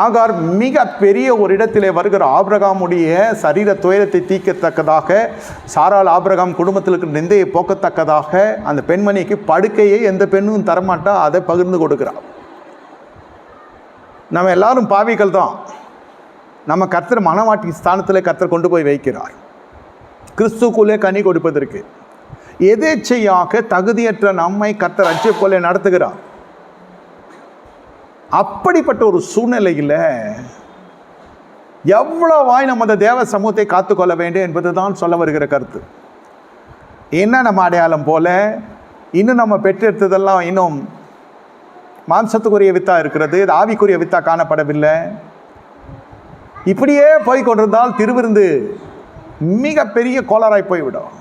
ஆகார் மிக பெரிய ஒரு இடத்திலே வருகிற ஆபிரகாமுடைய சரீர துயரத்தை தீர்க்கத்தக்கதாக சாரால் ஆபிரகாம் குடும்பத்திற்கு நிந்தையை போக்கத்தக்கதாக அந்த பெண்மணிக்கு படுக்கையை எந்த பெண்ணும் தரமாட்டா அதை பகிர்ந்து கொடுக்கிறார். நம்ம எல்லாரும் பாவிகள் தான். நம்ம கர்த்தர் மனவாட்டி ஸ்தானத்தில் கர்த்தர் கொண்டு போய் வைக்கிறார். கிறிஸ்துக்குள்ளே கனி கொடுப்பதற்கு. எதேச்சையாக தகுதியற்ற நம்மை கர்த்தர் அச்சை போல நடத்துகிறார். அப்படிப்பட்ட ஒரு சூழ்நிலையில் எவ்வளவாய் நம்ம அந்த தேவ சமூகத்தை காத்துக்கொள்ள வேண்டும் என்பதுதான் சொல்ல வருகிற கருத்து. என்ன நம்ம அடையாளம் போல இன்னும் நம்ம பெற்றெடுத்ததெல்லாம் இன்னும் மாம்சத்துக்குரிய வித்தா இருக்கிறது இது ஆவிக்குரிய வித்தா காணப்படவில்லை. இப்படியே போய் கொண்டிருந்தால் திருவிருந்து மிகப்பெரிய கோளாறாய் போய்விடும்.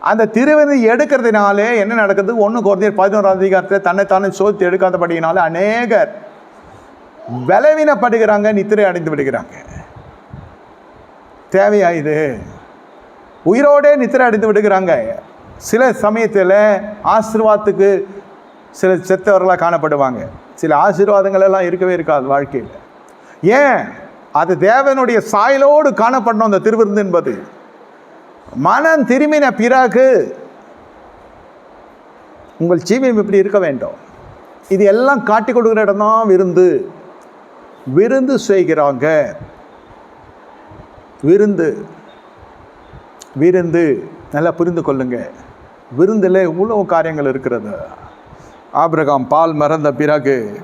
அந்த திருவிருந்து எடுக்கிறதுனாலே என்ன நடக்குது? ஒன்று குறைந்த பதினோராம் அதிகாரத்தில் தன்னைத்தானே சோதித்து எடுக்காதபடியினால அநேகர் பலவீனப்படுகிறாங்க நித்திரை அடைந்து விடுகிறாங்க. தேவையா இது? உயிரோடே நித்திரை அடைந்து விடுகிறாங்க. சில சமயத்தில் ஆசீர்வாதத்துக்கு சில செத்தவர்களாக காணப்படுவாங்க. சில ஆசீர்வாதங்கள் எல்லாம் இருக்கவே இருக்காது வாழ்க்கையில். ஏன்? அது தேவனுடைய சாயலோடு காணப்படணும் அந்த திருவிருந்து என்பது. மனம் திரும்பின பிறகு உங்கள் ஜீவியம் இப்படி இருக்க வேண்டும். இது எல்லாம் காட்டி கொடுக்குற இடம் தான் விருந்து. விருந்து செய்கிறாங்க. விருந்து. விருந்து. நல்லா புரிந்து கொள்ளுங்க. விருந்தில் இவ்வளோ காரியங்கள் இருக்கிறது. ஆபிரகாம் பால் மறந்த பிறகு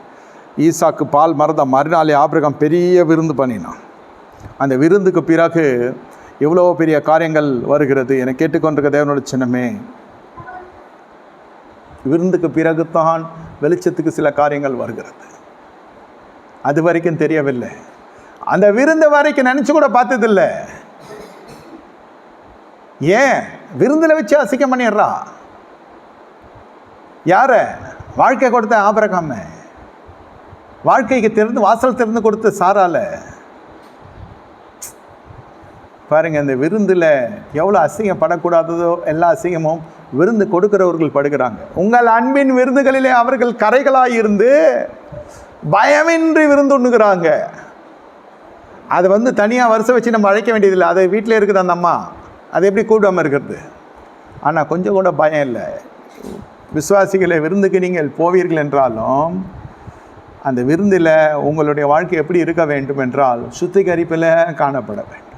ஈசாக்கு பால் மறந்த மறுநாளே ஆபிரகாம் பெரிய விருந்து பண்ணினான். அந்த விருந்துக்கு பிறகு எவ்வளோ பெரிய காரியங்கள் வருகிறது. என கேட்டுக்கொண்டிருக்க தேவனோட சின்னமே. விருந்துக்கு பிறகுத்தான் வெளிச்சத்துக்கு சில காரியங்கள் வருகிறது. அது வரைக்கும் தெரியவில்லை. அந்த விருந்து வரைக்கும் நினச்சி கூட பார்த்ததில்லை. ஏன்? விருந்தில் வச்சு அசிக்கம் பண்ணிடுறா. யார? வாழ்க்கை கொடுத்த ஆபரகாம. வாழ்க்கைக்கு திறந்து வாசல் திறந்து கொடுத்த சாரால பாருங்கள் இந்த விருந்தில் எவ்வளோ அசிங்கப்படக்கூடாததோ எல்லா அசிங்கமும் விருந்து கொடுக்கிறவர்கள் படுகிறாங்க. உங்கள் அன்பின் விருந்துகளிலே அவர்கள் கரைகளாக இருந்து பயமின்றி விருந்துண்ணுகிறாங்க. அது வந்து தனியாக வருஷம் வச்சு நம்ம அழைக்க வேண்டியதில்லை. அது வீட்டில் இருக்குது அந்த அம்மா. அது எப்படி கூடாமல் இருக்கிறது? ஆனால் கொஞ்சம் கூட பயம் இல்லை. விசுவாசிகளை விருந்துக்கு நீங்கள் போவீர்கள் என்றாலும் அந்த விருந்தில் உங்களுடைய வாழ்க்கை எப்படி இருக்க வேண்டும் என்றால் சுத்திகரிப்பில் காணப்பட வேண்டும்.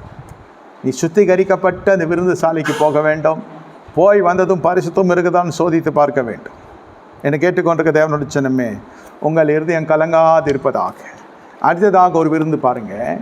நீ சுத்திகரிக்கப்பட்ட அந்த விருந்து சாலைக்கு போக வேண்டும். போய் வந்ததும் பரிசுத்தம் இருக்குதான்னு சோதித்து பார்க்க வேண்டும். என்னை கேட்டுக்கொண்டிருக்க தேவனுடைய சின்னமே உங்கள் இருதயம் கலங்காதிருப்பதாக. அடுத்ததாக ஒரு விருந்து பாருங்கள்